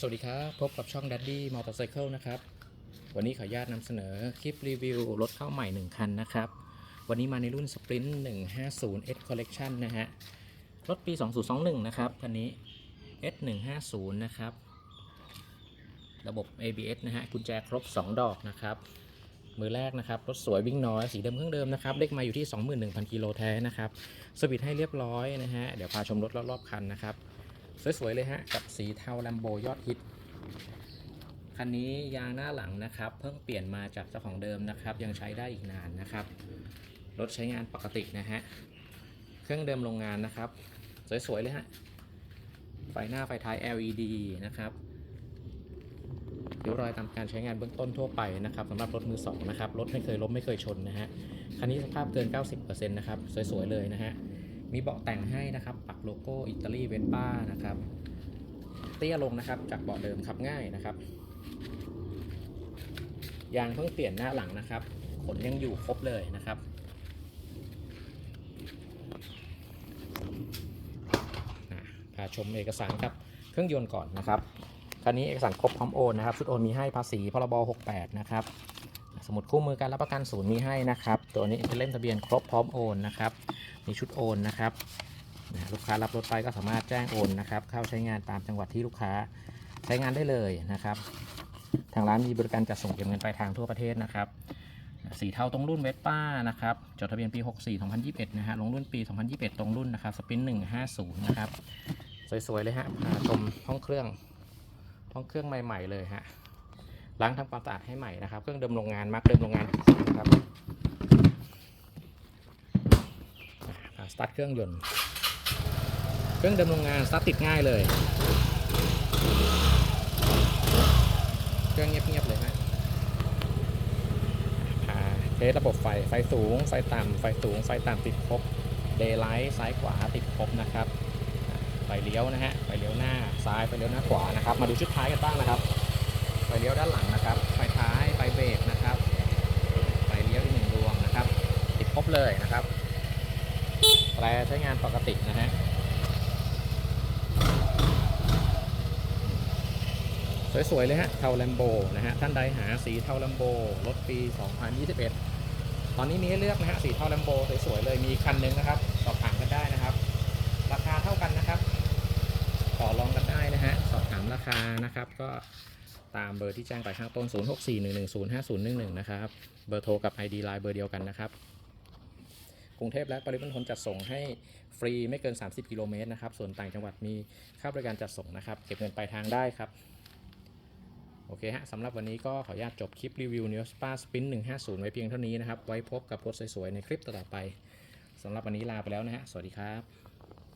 สวัสดีครับ พบกับช่อง Daddy Motorcycle นะครับ วันนี้ขออนุญาตนำเสนอคลิปรีวิวรถเข้าใหม่ 1 คันนะครับ วันนี้มาในรุ่น Sprint 150 S Collection นะฮะ รถปี 2021 นะครับ คันนี้ S 150นะครับ ระบบ ABS นะฮะ กุญแจครบ 2 ดอกนะครับ มือแรกนะครับ รถสวยวิ่งน้อย สีเดิมเครื่องเดิมนะครับ เลขมาอยู่ที่ 21,000 กิโลแท้นะครับ สวิตให้เรียบร้อยนะฮะ เดี๋ยวพาชมรถรอบๆคันนะครับ สวยๆเลยฮะ กับสีเทาแลมโบยอดฮิต คันนี้ยางหน้าหลังนะครับ เพิ่งเปลี่ยนมาจากเจ้าของเดิมนะครับ ยังใช้ได้อีกนานนะครับ รถใช้งานปกตินะฮะ เครื่องเดิมโรงงานนะครับ สวยๆเลยฮะ ไฟหน้าไฟท้าย LED นะครับริ้วรอยตามการใช้งานเบื้องต้นทั่วไปนะครับสำหรับรถมือสองนะครับรถไม่เคยล้มไม่เคยชนนะฮะคันนี้สภาพเกิน 90%นะครับสวยๆเลยนะฮะ มีเบาะแต่งให้นะครับ ปักโลโก้อิตาลีเวสป้านะครับ เตี้ยลงนะครับ จากเบาะเดิมขับง่ายนะครับ ยางเพิ่งเปลี่ยนหน้าหลังนะครับ ขนยังอยู่ครบเลยนะครับพาชมเอกสารกับ เครื่องยนต์ก่อนนะครับคันนี้เอกสารครบพร้อมโอนนะครับชุดโอนมีให้ภาษีพรบ68 นะครับ สมุดคู่มือการรับประกันศูนย์มีให้นะครับ ตัวนี้เป็นเล่มทะเบียนครบพร้อมโอนนะครับ มีชุดโอนนะครับลูกค้ารับรถไปก็สามารถแจ้งโอนนะครับ เข้าใช้งานตามจังหวัดที่ลูกค้าใช้งานได้เลยนะครับ ทางร้านมีบริการจัดส่งเก็บเงินปลายทางทั่วประเทศนะครับสีเทาตรงรุ่นเวสป้านะครับ จดทะเบียนปี 64 2021 นะฮะ ลงรุ่นปี 2021 ตรงรุ่นนะครับ สปิน 150 นะครับ สวย ๆ เลยฮะพาชมห้องเครื่อง ห้องเครื่องใหม่ ๆ เลยฮะ ล้างทำความสะอาดให้ใหม่นะครับ เครื่องเดิมโรงงานมาร์กเดิมโรงงานนะครับสตาร์ทเครื่องยนต์ เครื่องเดิมโรงงานสตาร์ทติดง่ายเลย เครื่องเงียบๆเลยฮะเทสระบบไฟ ไฟสูง ไฟต่ำ ไฟสูง ไฟต่ำติดครบ เดย์ไลท์ซ้ายขวาติดครบนะครับ ไฟเลี้ยวนะฮะ ไฟเลี้ยวหน้าซ้าย ไฟเลี้ยวหน้าขวานะครับ มาดูชุดท้ายกันบ้างนะครับ ฟเลี้ยวด้านหลังนะครับ ไฟท้าย ไฟเบรกนะครับ ไฟเลี้ยวอีกหนึ่งดวงนะครับ ติดครบเลยนะครับแตรใช้งานปกตินะฮะ สวยๆเลยฮะ เทาแลมโบนะฮะ ท่านใดหาสีเทาแลมโบ รถปี 2021 ตอนนี้มีให้เลือกนะฮะ สีเทาแลมโบสวยๆเลย มีคันหนึงนะครับ สอบถามกันได้นะครับ ราคาเท่ากันนะครับ ต่อรองกันได้นะฮะ สอบถามราคานะครับ ก็ ตามเบอร์ที่แจ้งไปข้างต้น 0641105011 นะครับ เบอร์โทรกับ ID Line เบอร์เดียวกันนะครับ กรุงเทพและปริมณฑลจัดส่งให้ฟรีไม่เกิน 30 กิโลเมตรนะครับ ส่วนต่างจังหวัดมีค่าบริการจัดส่งนะครับ เก็บเงินปลายทางได้ครับ โอเคฮะสำหรับวันนี้ก็ขออนุญาตจบคลิปรีวิว n e w s p a Spin 150 ไว้เพียงเท่านี้นะครับ ไว้พบกับรถสวยๆในคลิปต่อไปสำหรับวันนี้ลาไปแล้วนะฮะ สวัสดีครับ